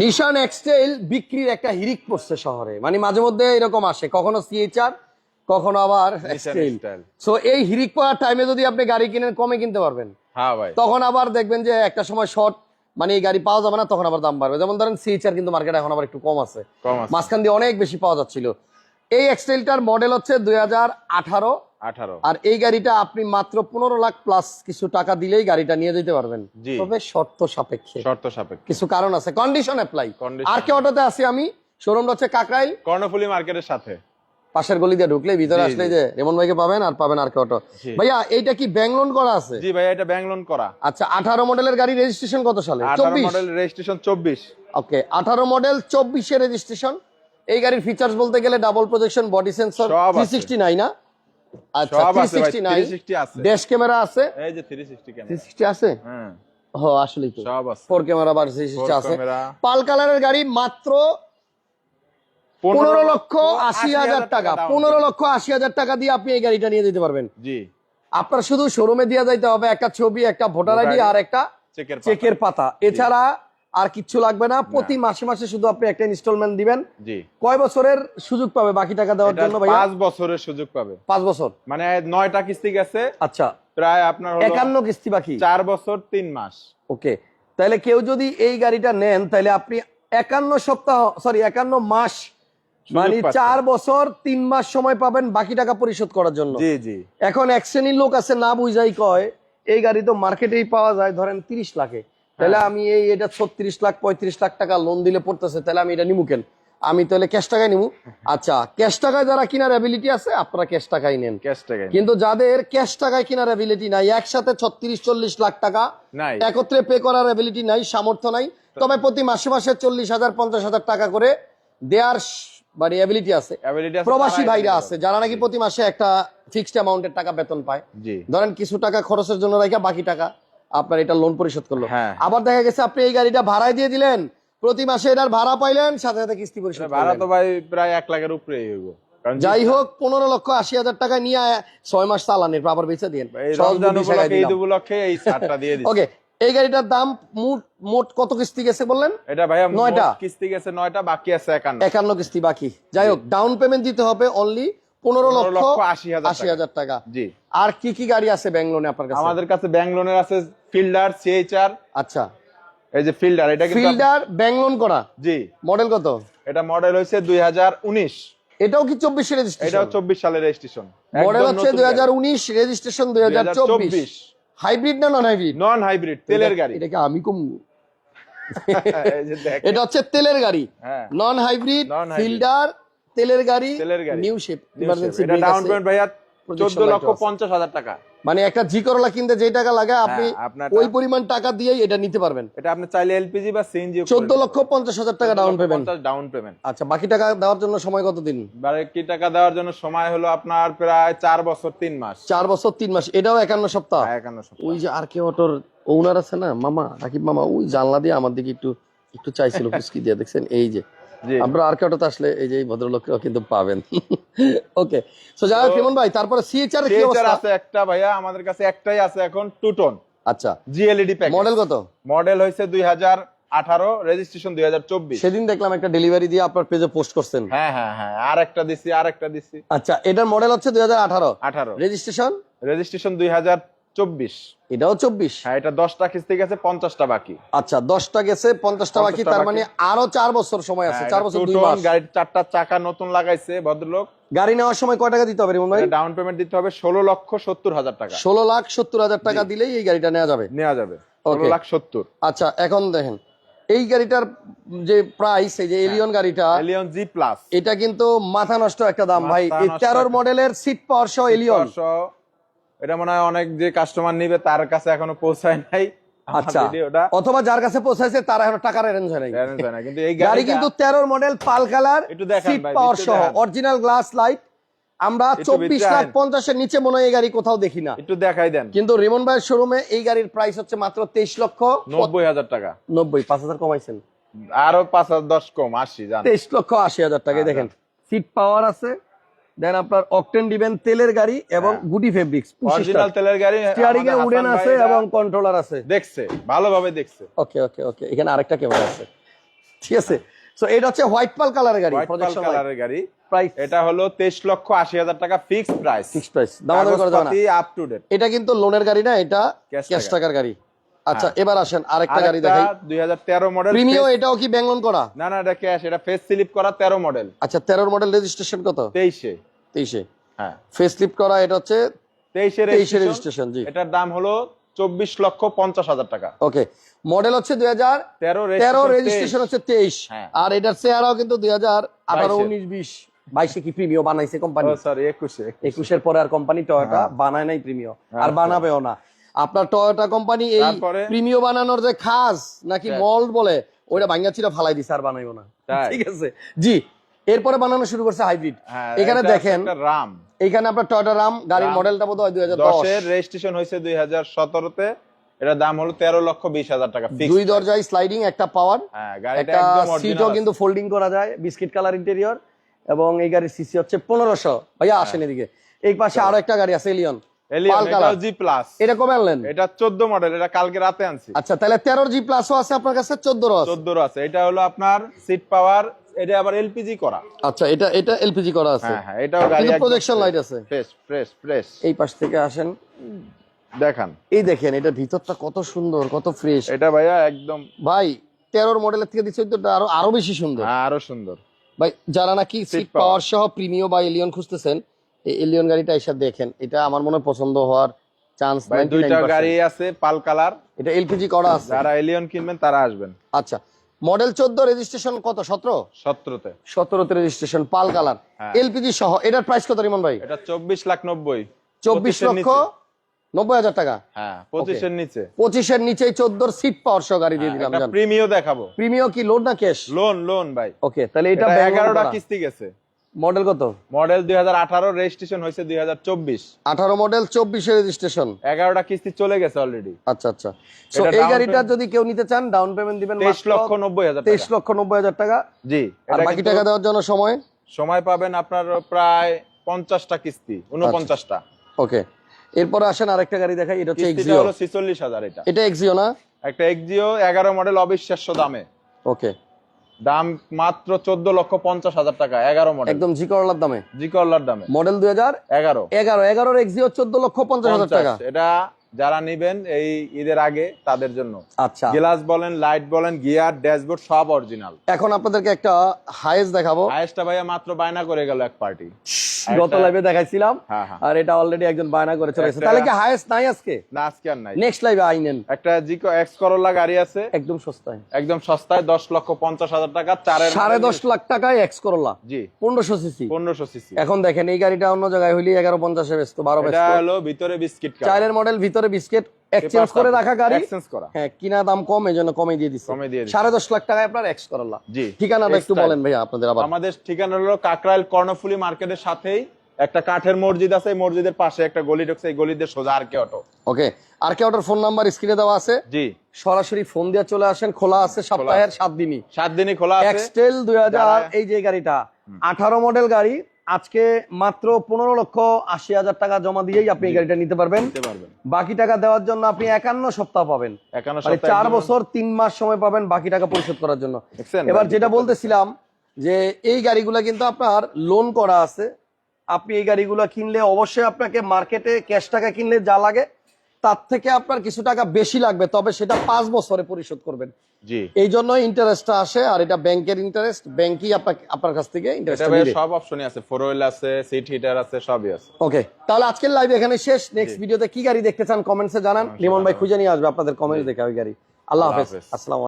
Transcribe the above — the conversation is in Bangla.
নিশান এক্সটেল বিক্রির একটা হিরিক পড়ছে শহরে। মানে মাঝে মধ্যে এরকম আসে কখনো সিএইচআর কখনো আবার সো এই হিরিক পড়ার টাইমে যদি আপনি গাড়ি কিনেন কমে কিনতে পারবেন। হ্যাঁ তখন আবার দেখবেন যে একটা সময় শর্ট মানে এই গাড়ি পাওয়া যাবে না তখন আবার দাম বাড়বে। যেমন ধরেন সিএইচআর কিন্তু মার্কেট এখন আবার একটু কম আছে। মাঝখান দিয়ে অনেক বেশি পাওয়া যাচ্ছিল। এই এক্সটেলটার মডেল হচ্ছে দুই হাজার আঠারো আর এই গাড়িটা আপনি মাত্র পনেরো লাখ প্লাস কিছু টাকা দিলেই গাড়িটা নিয়ে যেতে পারবেন। তবে শর্ত সাপেক্ষে। শর্ত সাপেক্ষ। কিছু কারণ আছে। কন্ডিশন অ্যাপ্লাই আর কে অটোতে আছি আমি? শোরুমটা হচ্ছে কাকরাইল। কর্ণফুলি মার্কেটের সাথে। পাশের গলি দিয়ে ঢুকলে ভিতরে আসলে যে রেমন ভাইকে পাবেন আর পাবেন আর কে অটো। ভাইয়া এইটা কি ব্যাংলোন করা আছে? জি ভাই এটা ব্যাংক লোন করা। আচ্ছা আঠারো মডেলের গাড়ি রেজিস্ট্রেশন কত সালে? আঠারো চব্বিশ? মডেল রেজিস্ট্রেশন চব্বিশ। ওকে আঠারো মডেল চব্বিশে রেজিস্ট্রেশন এই গাড়ির ফিচার্স বলতে গেলে ডাবল প্রজেকশন বডি সেন্সর সব থ্রি আছে। সিক্সটি নাই না? আচ্ছা সব থ্রি আছে ভাই সিক্সটি নাই 360 আছে। ড্যাশ ক্যামেরা আছে? এই যে থ্রি সিক্সটি কেন আছে? হ্যাঁ। হ আসলেই তো। সব আছে। ফোর ক্যামেরা বা থ্রি আছে। পাল কালারের গাড়ি মাত্র পনেরো লক্ষ আশি হাজার টাকা পনেরো লক্ষ আশি হাজার টাকা দিয়ে আপনি এই গাড়িটা নিয়ে যেতে পারবেন। জি। আপনার শুধু শোরুমে দিয়ে যাইতে হবে একটা ছবি একটা ভোটার আইডি আর একটা চেকের পাতা। এছাড়া আর কিচ্ছু লাগবে না। প্রতি মাসে মাসে শুধু আপনি একটা ইনস্টলমেন্ট দিবেন। জি। কয় বছরের সুযোগ পাবে বাকি টাকা দেওয়ার জন্য ভাইয়া? পাঁচ বছরের সুযোগ পাবে। পাঁচ বছর। মানে নয়টা কিস্তি গেছে। আচ্ছা। প্রায় আপনার হলো একান্ন কিস্তি বাকি। চার বছর তিন মাস। ওকে। তাহলে কেউ যদি এই গাড়িটা নেন তাহলে আপনি একান্ন সপ্তাহ সরি একান্ন মাস মানে চার বছর তিন মাস সময় পাবেন বাকি টাকা পরিশোধ করার জন্য। জি জি। এখন এক শ্রেণির লোক আছে না বুঝাই কয় এই গাড়ি তো মার্কেটেই পাওয়া যায় ধরেন তিরিশ লাখে। তাহলে আমি এই এটা ছত্রিশ লাখ পঁয়ত্রিশ লাখ টাকা লোন দিলে পড়তেছে তাহলে আমি এটা নিমু কেন? আমি তাহলে ক্যাশ টাকায় নিমু। আচ্ছা ক্যাশ টাকায় যারা কিনার অ্যাবিলিটি আছে আপনারা ক্যাশ টাকায় নেন। ক্যাশ টাকা কিন্তু যাদের ক্যাশ টাকায় কেনার অ্যাবিলিটি নাই একসাথে ছত্রিশ চল্লিশ লাখ টাকা নাই। একত্রে পে করার অ্যাবিলিটি নাই সামর্থ্য নাই। তবে প্রতি মাসে মাসে চল্লিশ হাজার পঞ্চাশ হাজার টাকা করে দেয়ার মানে অ্যাবিলিটি আছে। প্রবাসী ভাইরা আছে যারা নাকি প্রতি মাসে একটা ফিক্সড অ্যামাউন্টের টাকা বেতন পায়। ধরেন কিছু টাকা খরচের জন্য রাখা বাকি টাকা। আপনার এটা লোন পরিশোধ করল। হ্যাঁ। আবার দেখা গেছে আপনি এই গাড়িটা ভাড়ায় দিয়ে দিলেন প্রতি মাসে এটার ভাড়া পাইলেন সাথে সাথে কিস্তি পরিশোধ ভাড়া তো ভাই প্রায় এক লাখের উপরে হইব। যাই হোক পনেরো লক্ষ আশি হাজার টাকা নিয়ে ছয় মাস চালানের আবার বেঁচে দিয়ে ওকে এই গাড়িটার দাম মোট মোট কত কিস্তি গেছে বললেন? এটা ভাইয়া নয়টা। কিস্তি গেছে নয়টা বাকি আছে একান্ন। একান্ন কিস্তি বাকি। যাই হোক ডাউন পেমেন্ট দিতে হবে অনলি পনেরো লক্ষ আশি হাজার টাকা। জি। আর কি কি গাড়ি আছে ব্যাঙ্গলোনে আপনার কাছে? আমাদের কাছে ব্যাংক লোনের আছে ফিল্ডার সিএইচআর। আচ্ছা। এই যে ফিল্ডার এটা ফিল্ডার ব্যাঙ্গলোন করা? জি। মডেল কত? এটা মডেল হয়েছে দুই হাজার উনিশ। এটাও কি চব্বিশ রেজিস্ট্রেশন? এটাও চব্বিশ সালের রেজিস্ট্রেশন। মডেল হচ্ছে দুই হাজার উনিশ রেজিস্ট্রেশন দুই হাজার চব্বিশ। হাইব্রিড না নন হাইব্রিড নন হাইব্রিড তেলের গাড়ি। এটা কি আমি কম। এটা হচ্ছে তেলের গাড়ি। হ্যাঁ। নন হাইব্রিড ফিল্ডার তেলের গাড়ি তেলের গাড়ি। নিউ শেপ ইমার্জেন্সি এটা ডাউন পেমেন্ট ভাইয়া Projection চোদ্দ light লক্ষ আছে। পঞ্চাশ হাজার টাকা। মানে একটা জি করলা কিনতে যে টাকা লাগে আপনি হ্যাঁ, ওই পরিমাণ টাকা দিয়েই এটা নিতে পারবেন। এটা আপনি চাইলে এলপিজি বা সিএনজি চোদ্দ লক্ষ পঞ্চাশ হাজার টাকা ডাউন পেমেন্ট ডাউন পেমেন্ট আচ্ছা বাকি টাকা দেওয়ার জন্য সময় কত দিন বাকি টাকা দেওয়ার জন্য সময় হলো আপনার প্রায় চার বছর তিন মাস। চার বছর তিন মাস এটাও একান্ন সপ্তাহ? হ্যাঁ, একান্ন সপ্তাহ। ওই যে আর কে অটোর ওনার আছে না মামা রাকিব মামা ওই জানলা দিয়ে আমার দিকে একটু একটু চাইছিল ফুসকি দিয়ে দেখছেন? এই যে আপনারা আর কে অটোতে আসলে এই যে এই কিন্তু পাবেন। ওকে সো যাই হোক কেমন ভাই তারপরে সিএচআর কি অবস্থা? আছে একটা ভাইয়া আমাদের কাছে একটাই আছে এখন টু টন আচ্ছা জিএলইডি প্যাকেজ মডেল কত? মডেল দুই হাজার আঠারো রেজিস্ট্রেশন দুই হাজার চব্বিশ। সেদিন দেখলাম একটা ডেলিভারি দিয়ে আপনার পেজে পোস্ট করছেন। হ্যাঁ হ্যাঁ হ্যাঁ আর একটা দিছি আর একটা দিছি। আচ্ছা এটার মডেল হচ্ছে দুই হাজার আঠারো। আঠারো। রেজিস্ট্রেশন রেজিস্ট্রেশন দুই হাজার চব্বিশ। এটাও চব্বিশ? হ্যাঁ এটা দশটা কিস্তি গেছে পঞ্চাশটা বাকি। আচ্ছা দশটা গেছে পঞ্চাশটা বাকি তার মানে আরও চার বছর সময় আছে হ্যাঁ, চার বছর দুই মাস। গাড়ির চারটা চাকা নতুন লাগাইছে ভদ্রলোক। গাড়ি নেওয়ার সময় কয় টাকা দিতে হবে রিমন ভাই? ডাউন পেমেন্ট দিতে হবে ষোলো লক্ষ সত্তর হাজার টাকা। ষোলো লাখ সত্তর হাজার টাকা দিলেই এই গাড়িটা নেওয়া যাবে। নেওয়া যাবে ষোলো লাখ সত্তর। আচ্ছা এখন দেখেন এই গাড়িটার যে প্রাইস এই যে এলিয়ন গাড়িটা এলিয়ন জি প্লাস এটা কিন্তু মাথা নষ্ট একটা দাম ভাই। তেরোর মডেলের সিট পাওয়ার সহ এলিয়ন এটা মনে হয় অনেক যে কাস্টমার নিবে তার কাছে এখনও পৌঁছায় নাই আচ্ছা। অথবা যার কাছে পৌঁছাইছে তার এখন টাকার অ্যারেঞ্জ হয় নাই। Balance না। কিন্তু এই গাড়ি কিন্তু তেরোর model pearl colour seat power সহ অরিজিনাল গ্লাস লাইট আমরা চব্বিশ লাখ পঞ্চাশের নিচে মনে হয় এই গাড়ি কোথাও দেখি না। একটু দেখাই দেন। কিন্তু রিমন ভাইয়ের শোরুমে এই গাড়ির প্রাইস হচ্ছে মাত্র তেইশ লক্ষ নব্বই হাজার টাকা। নব্বই পাঁচ হাজার কমাইছেন। আরও পাঁচ হাজার দশ কম আশি জান। তেইশ লক্ষ আশি হাজার টাকায় হ্যাঁ, দেখেন। সিট পাওয়ার আছে। দেন আপনার অকটেন দিবেন তেলের গাড়ি এবং। গুডি ফেব্রিক্স অরিজিনাল তেলের গাড়ি স্টিয়ারিং এ উডেন আছে এবং কন্ট্রোলার আছে। দেখছে ভালোভাবে দেখছে। ওকে ওকে ওকে এখানে আরেকটা ক্যামেরা আছে। ঠিক আছে? সো এটা হচ্ছে হোয়াইট পাল কালারের গাড়ি প্রজেকশন কালারের গাড়ি। প্রাইস এটা হলো তেইশ লক্ষ আশি হাজার টাকা ফিক্স প্রাইস ফিক্স প্রাইস দামাদামি করা যাবে না। আপ টু ডেট এটা কিন্তু লোনের গাড়ি না এটা ক্যাশ টাকার গাড়ি। আচ্ছা হ্যাঁ। এবার আসেন আরেকটা গাড়ি দেখাই। দুই হাজার তেরো মডেল প্রিমিও এটাও কি ব্যাংলোন করা? না না এটা ক্যাশ এটা ফেস স্লিপ করা তেরো মডেল আচ্ছা তেরোর মডেল রেজিস্ট্রেশন কত? তেইশে। তেইশে। হ্যাঁ। ফেস লিফট করা এটা হচ্ছে তেইশে তেইশে রেজিস্ট্রেশন জি। এটার দাম হলো চব্বিশ লক্ষ পঞ্চাশ হাজার টাকা। ওকে মডেল হচ্ছে দুই হাজার তেরো তেরো registration রেজিস্ট্রেশন হচ্ছে তেইশ। হ্যাঁ। আর এটার চেহারাও কিন্তু দুই হাজার আঠারো বাইশে। কি প্রিমিও বানাইছে কোম্পানি একুশে একুশের পরে আর কোম্পানি টয়োটা বানায় নাই প্রিমিও আর আচ্ছা। বানাবেও না। আপনার টয়োটা কোম্পানি এই? প্রিমিও বানানোর যে খাস নাকি হ্যাঁ। মল্ড বলে ওইটা ভাঙ্গা চিরা ফালাই দিছে আর বানাইবো না। ঠিক আছে? জি এরপরে বানানো শুরু করছে হাইব্রিড হ্যাঁ এখানে দেখেন রাম এখানে আপনার টয়োটা রাম গাড়ির মডেলটা বোধ হয় দুই হাজার দশের রেজিস্ট্রেশন হয়েছে দুই হাজার সতেরোতে। এটার দাম হলো তেরো লক্ষ বিশ হাজার টাকা দুই দরজায় স্লাইডিং একটা পাওয়ার হ্যাঁ একটা সিটও কিন্তু ফোল্ডিং করা যায় বিস্কিট কালার ইন্টেরিয়র এবং এই গাড়ির সিসি হচ্ছে পনেরোশো। ভাইয়া আসেন এদিকে। এই পাশে আরও একটা গাড়ি আছে এলিয়ন এটা কবে আনলেন? এটা চোদ্দ মডেল এটা কালকে রাতে আনছি। আচ্ছা তাহলে তেরোর জি প্লাসও আছে আপনার কাছে চোদ্দোরও আছে? আছে। এটা হলো আপনার সিট পাওয়ার এটা আবার এলপিজি করা। আচ্ছা এটা এটা এলপিজি করা আছে। হ্যাঁ হ্যাঁ এটাও গাড়ি প্রজেকশন লাইট আছে। ফ্রেশ ফ্রেশ ফ্রেশ এই পাশ থেকে আসেন। দেখান। এই দেখেন এটা ভিতরটা কত সুন্দর কত ফ্রেশ এটা ভাইয়া একদম ভাই তেরোর মডেলের থেকে দিচ্ছে আরও আরও বেশি সুন্দর। হ্যাঁ, আরও সুন্দর। ভাই যারা নাকি সিট পাওয়ার সহ প্রিমিও বা এলিয়ন খুঁজতেছেন এই এলিয়ন গাড়িটা এসে দেখেন এটা আমার মনে পছন্দ হওয়ার চান্স দুইটা গাড়ি আছে পাল কালার। এটা এলপিজি করা আছে। যারা এলিয়ন কিনবেন তারা আসবেন। আচ্ছা মডেল চোদ্দ রেজিস্ট্রেশন কত সতেরো? সতেরোতে। সতেরোতে রেজিস্ট্রেশন পাল কালার। হ্যাঁ। এলপিজি সহ এটার প্রাইস কত রিমন ভাই? এটা চব্বিশ লাখ নব্বই। চব্বিশ লক্ষ। নব্বই হাজার টাকা? হ্যাঁ পঁচিশের নিচে। পঁচিশের নিচে চোদ্দোর সিট পাওয়ার সহ গাড়ি দিয়ে দিলাম জান। প্রিমিও দেখাবো। প্রিমিও কি লোন না ক্যাশ লোন লোন ভাই। ওকে তাহলে এটা এটা এগারোটা কিস্তি গেছে। মডেল কত? মডেল দুই হাজার আঠারো রেজিস্ট্রেশন হয়েছে দুই হাজার চব্বিশ। আঠারো মডেল চব্বিশে রেজিস্ট্রেশন এগারোটা কিস্তি চলে গেছে অলরেডি আচ্ছা আচ্ছা। এই গাড়িটা যদি কেউ নিতে চান ডাউন পেমেন্ট দিবেন তেইশ লক্ষ নব্বই হাজার তেইশ লক্ষ নব্বই হাজার টাকা। জি আর বাকি টাকা দেওয়ার জন্য সময়? সময় পাবেন আপনার প্রায় পঞ্চাশটা কিস্তি উনপঞ্চাশটা ওকে। এরপরে আসেন আরেকটা গাড়ি দেখাই এটা হচ্ছে এক্সিও হলো ছিচল্লিশ হাজার এটা। এটা এক্সিও না? একটা এক্সিও এগারো মডেল অবিশ্বাস্য দামে। ওকে। দাম মাত্র চোদ্দ লক্ষ পঞ্চাশ হাজার টাকা এগারো মডেল একদম জি করলার দামে। জি কল্লার দামে। মডেল দুই হাজার? এগারো। এগারো এগারোর এক্সিও চোদ্দ লক্ষ পঞ্চাশ হাজার টাকা। এটা যারা নিবেন এই ঈদের আগে তাদের জন্য। আচ্ছা। গ্লাস বলেন লাইট বলেন গিয়ার ড্যাশবোর্ড সব অরিজিনাল এখন আপনাদেরকে একটা হাইস দেখাবো। হায়েস্টটা ভাইয়া মাত্র বায়না করে গেল এক পার্টি গত লাইভে দেখাইছিলাম হ্যাঁ হ্যাঁ। আর এটা অলরেডি একজন বায়না করে চলেছে একটা- তাহলে কি হাইস নাই আজকে? না আজকে আর নাই। নেক্সট লাইভে আইনেন একটা জিকো এক্স করোলা গাড়ি আছে। একদম সস্তায়। একদম সস্তায় দশ লক্ষ পঞ্চাশ হাজার টাকা। চারের সাড়ে দশ লাখ টাকায় এক্স করলা জি। পনেরোশো সিসি পনেরোশো সিসি এখন দেখেন এই গাড়িটা অন্য জায়গায় হইলে এগারো পঞ্চাশে এটা ব্যস্ত। হলো ভিতরে বিস্কিট চাইলের মডেল ভিতরে বিস্কিট এক্সচেঞ্জ করে রাখা গাড়ি। এক্সচেঞ্জ করা। হ্যাঁ কিনা দাম কম এই জন্য কমে দিয়ে দিচ্ছে কমে দিয়ে দিচ্ছে। সাড়ে দশ লাখ টাকায় আপনার এক্স করলা জি ঠিকানাটা একটু বলেন ভাইয়া আপনাদের আবার। আমাদের ঠিকানা হলো কাকরাইল কর্ণফুলি মার্কেটের সাথেই একটা কাঠের মসজিদ আছে এই মসজিদের পাশে একটা গলি ঢুকছে এই গলিতে সোজা আর কে অটো। ওকে আর কে ওটার ফোন নাম্বার স্ক্রিনে দেওয়া আছে। জি। সরাসরি ফোন দিয়ে চলে আসেন খোলা আছে সপ্তাহের সাত দিনই। সাত দিনই খোলা আছে। এক্সটেল দুই হাজার এই যে গাড়িটা আঠারো মডেল গাড়ি আজকে মাত্র পনেরো লক্ষ আশি হাজার টাকা জমা দিয়েই আপনি গাড়িটা নিতে পারবেন। বাকি টাকা দেওয়ার জন্য আপনি একান্ন সপ্তাহ পাবেন। মানে চার বছর তিন মাস সময় পাবেন বাকি টাকা পরিশোধ করার জন্য। এবার যেটা বলতেছিলাম যে এই গাড়িগুলা কিন্তু আপনার লোন করা আছে। আপনি এই গাড়িগুলা কিনলে অবশ্যই আপনাকে মার্কেটে ক্যাশ টাকা কিনলে যা লাগে তার থেকে আপনার কিছু টাকা বেশি লাগবে তবে সেটা পাঁচ বছরে পরিশোধ করবেন। এই জন্য ইন্টারেস্টটা আসে আর এটা ব্যাংকের ইন্টারেস্ট ব্যাংকই আপনার আপনার কাছ থেকে ইন্টারেস্ট সব অপশনই আছে ফোর হুইল আছে সিট হিটার আছে সবই আছে। ওকে তাহলে আজকের লাইভ এখানে শেষ। নেক্সট ভিডিওতে কি গাড়ি দেখতে চান কমেন্টসে জানান। লিমন ভাই খুঁজে নিয়ে আসবে আপনাদের কমেন্টস দেখে ওই গাড়ি। আল্লাহ হাফেজ। আসসালাম